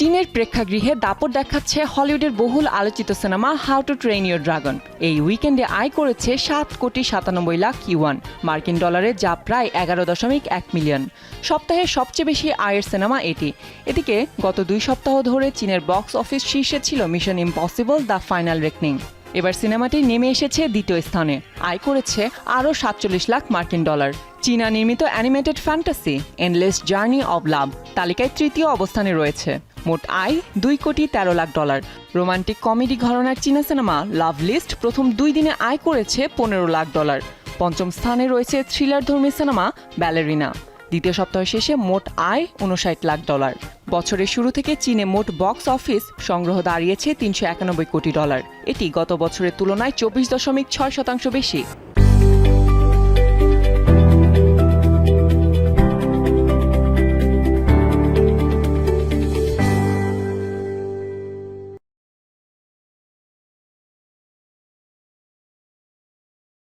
চীনের প্রেক্ষাগৃহে দাপট দেখাচ্ছে হলিউডের বহুল আলোচিত cinema how to train your dragon. এই উইকেন্ডে আয় করেছে সাত কোটি সাতানব্বই লাখ ইউয়ান। মার্কিন ডলারে যা প্রায় এগারো দশমিক এক মিলিয়ন। সপ্তাহের সবচেয়ে বেশি আয়ের সিনেমা এটি। এদিকে গত দুই সপ্তাহ ধরে চীনের বক্স অফিস শীর্ষে ছিল mission impossible the final reckoning. এবার সিনেমাটি নেমে এসেছে দ্বিতীয় স্থানে। আয় করেছে আরও সাতচল্লিশ লাখ মার্কিন ডলার। চীনা নির্মিত animated fantasy endless journey of love তালিকায় তৃতীয় অবস্থানে রয়েছে। মোট আয় দুই কোটি তেরো লাখ ডলার। রোমান্টিক কমেডি ঘরনার চীনা সিনেমা লাভ লিস্ট প্রথম দুই দিনে আয় করেছে পনেরো লাখ ডলার। পঞ্চম স্থানে রয়েছে থ্রিলার ধর্মী সিনেমা ব্যালেরিনা। দ্বিতীয় সপ্তাহ শেষে মোট আয় উনষাট লাখ ডলার। বছরের শুরু থেকে চীনে মোট বক্স অফিস সংগ্রহ দাঁড়িয়েছে তিনশো একানব্বই কোটি ডলার। এটি গত বছরের তুলনায় চব্বিশ দশমিক ছয় শতাংশ বেশি।